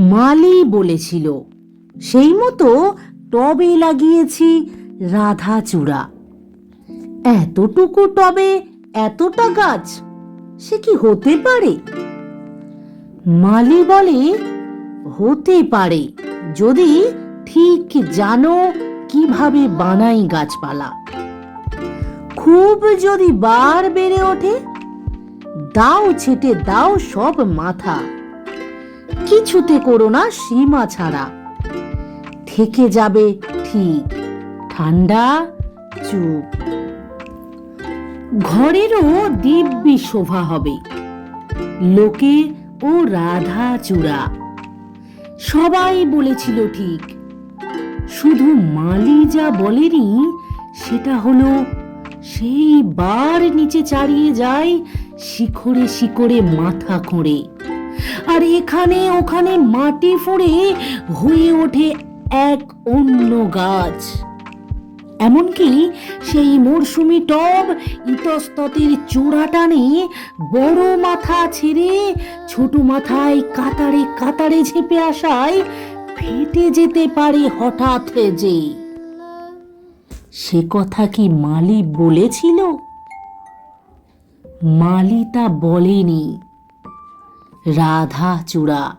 মালি বলেছিল, সেই মতো টবে লাগিয়েছি রাধা চূড়া। এতটুকু টবে এতটা গাছ, সে কি হতে পারে? মালি বলে, হতে পারে, যদি ঠিক জানো কীভাবে বানাই গাছপালা। খুব যদি বার বেড়ে ওঠে, দাও ছেটে দাও সব মাথা। কিছুতে করো না সীমা ছাড়া। থেকে যাবে ঠিক। ঠান্ডা, চুপ। ঘরেরও দিব্যি শোভা হবে। লোকে ও রাধা চূড়া। সবাই বলেছিল ঠিক। শুধু মালি যা বলেনি, সেটা হলো, সেই বার নিচে চাড়িয়ে যায় শিখরে শিখরে মাথা খোঁড়ে। আর এখানে ওখানে মাটি ফুঁড়ে হয়ে ওঠে এক অন্য গাছ। এমনকি সেই মরশুমি টব ইতস্ততের চূড়া টানে বড় মাথা ছেড়ে ছোট মাথায় কাতারে কাতারে ঝেপে আসায় ফেটে যেতে পারে হঠাৎ যে। সে কথা কি মালি বলেছিল? মালি তা বলেনি। রাধা চূড়া।